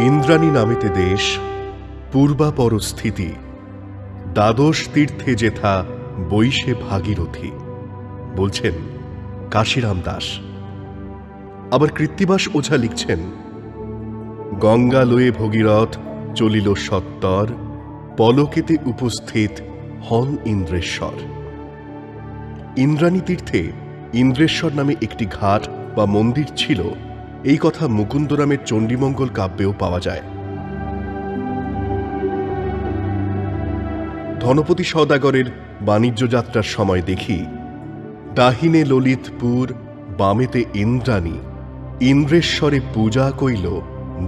ইন্দ্রাণী নামেতে দেশ, পূর্বাপর স্থিতি, দ্বাদশ তীর্থে যেথা বৈশে ভাগীরথী। বলছেন, কাশিরাম দাস। আবার কৃত্তিবাস ওঝা লিখছেন, গঙ্গা লয়ে ভগীরথ চলিল সত্তর, পলকেতে উপস্থিত হন ইন্দ্রেশ্বর। ইন্দ্রাণী তীর্থে ইন্দ্রেশ্বর নামে একটি ঘাট বা মন্দির ছিল এই কথা মুকুন্দরামের চণ্ডীমঙ্গল কাব্যেও পাওয়া যায়। ধনপতি সদাগরের বাণিজ্য যাত্রার সময় দেখি, দাহিনে ললিতপুর, বামেতে ইন্দ্রাণী, ইন্দ্রেশ্বরে পূজা কইল,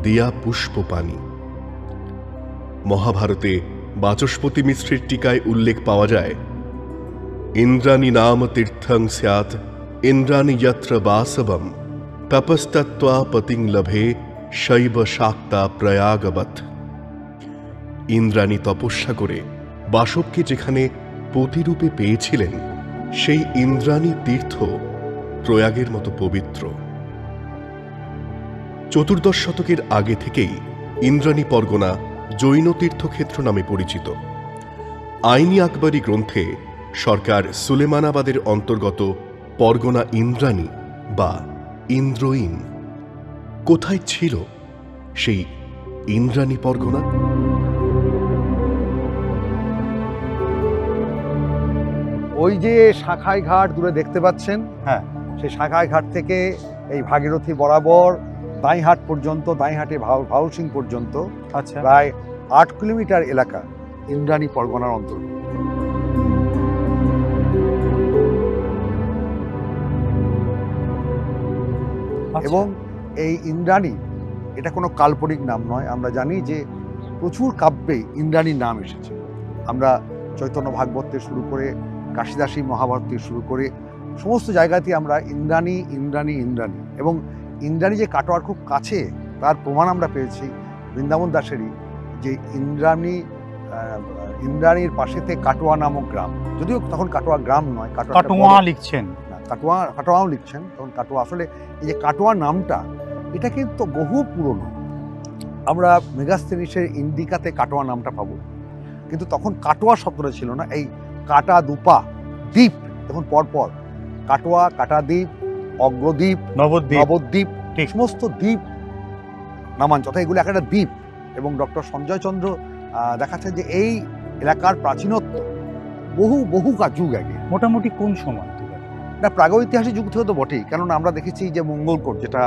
দিয়া পুষ্পপানি মহাভারতে বাচস্পতি মিশ্রের টিকায় উল্লেখ পাওয়া যায়, ইন্দ্রাণী নাম তীর্থং স্যাৎ, ইন্দ্রাণী যত্র বাসবম। তপস্তত্ত্বা পতিং লভে শৈব শাক্তা প্রয়াগবৎ। ইন্দ্রাণী তপস্যা করে বাসবকে যেখানে পতিরূপে পেয়েছিলেন, সেই ইন্দ্রাণী তীর্থ প্রয়াগের মতো পবিত্র। চতুর্দশ শতকের আগে থেকেই ইন্দ্রাণী পরগনা জৈন তীর্থক্ষেত্র নামে পরিচিত। আইনি আকবরী গ্রন্থে সরকার সুলেমানাবাদের অন্তর্গত পরগনা ইন্দ্রাণী বা ইন্দ্রইন। কোথায় ছিল সেই ইন্দ্রাণী পরগনা? ওই যে শাখাই ঘাট দূরে দেখতে পাচ্ছেন? হ্যাঁ। সেই শাখাই ঘাট থেকে এই ভাগীরথী বরাবর দাঁইহাট পর্যন্ত দাঁইহাটে ভাউ- ভাউসিং পর্যন্ত আচ্ছা। প্রায় আট কিলোমিটার এলাকা ইন্দ্রাণী পরগনার অন্তর্গত। এবং এই ইন্দ্রাণী এটা কোনো কাল্পনিক নাম নয় আমরা জানি যে প্রচুর কাব্যে ইন্দ্রাণীর নাম এসেছে। আমরা চৈতন্য ভাগবত থেকে শুরু করে কাশিদাসী মহাভারত থেকে শুরু করে সমস্ত জায়গাতে আমরা ইন্দ্রাণী ইন্দ্রাণী ইন্দ্রাণী এবং ইন্দ্রাণী যে কাটোয়ার খুব কাছে তার প্রমাণ আমরা পেয়েছি বৃন্দাবন দাসেরই যে ইন্দ্রাণী ইন্দ্রাণীর পাশেতে কাটোয়া নামক গ্রাম। যদিও তখন কাটোয়া গ্রাম নয় কাটোয়া লিখছেন। কাটোয়া কাটোয়াও লিখছেন তখন কাটোয়া আসলে এই যে কাটোয়া নামটা এটা কিন্তু বহু পুরনো। আমরা মেগাস্তেনিসের ইন্ডিকাতে কাটোয়া নামটা পাবো। কিন্তু তখন কাটোয়া শব্দটা ছিল না এই কাটা দুপা দ্বীপ দেখুন পরপর কাটোয়া কাটাদ্বীপ অগ্রদ্বীপ নবদ্বীপ নবদ্বীপ। সমস্ত দ্বীপ নামাঞ্চল এগুলো একটা দ্বীপ। এবং ডক্টর সঞ্জয় চন্দ্র আহ, দেখাচ্ছেন যে এই এলাকার প্রাচীনত্ব বহু বহু যুগ আগে। মোটামুটি কোন সময়? না প্রাগৈতিহাসিক যুগ থেকে তো বটেই। কেননা আমরা দেখেছি যে মঙ্গলকোট যেটা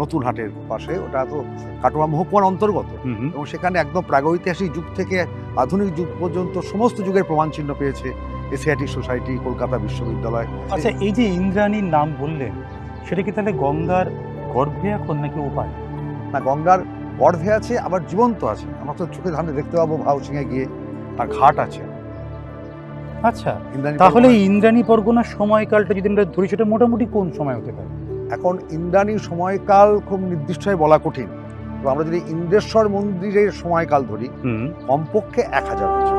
নতুন হাটের পাশে ওটা তো কাটোয়া মহকুমার অন্তর্গত। এবং সেখানে একদম প্রাগৈতিহাসিক যুগ থেকে আধুনিক যুগ পর্যন্ত সমস্ত যুগের প্রমাণ চিহ্ন পেয়েছে এশিয়াটিক সোসাইটি কলকাতা বিশ্ববিদ্যালয়। আচ্ছা এই যে ইন্দ্রাণীর নাম বললেন সেটা কি তাহলে গঙ্গার গর্ভে এখন নাকি উপায়? না গঙ্গার গর্ভে আছে আবার জীবন্ত আছে। আমরা তো চোখে ধানে দেখতে পাবো ভাউসিংয়ে গিয়ে আর ঘাট আছে। আচ্ছা তাহলে ইন্দ্রাণী পরগনার সময়কালটা যদি আমরা ধরি সেটা মোটামুটি কোন সময় হতে পারে? এখন ইন্দ্রাণী সময়কাল খুব নির্দিষ্টভাবে বলা কঠিন। তো আমরা যদি ইন্দ্রেশ্বর মন্দিরের সময়কাল ধরি কমপক্ষে এক হাজার বছর।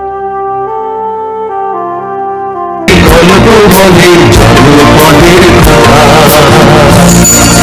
জন্মপটের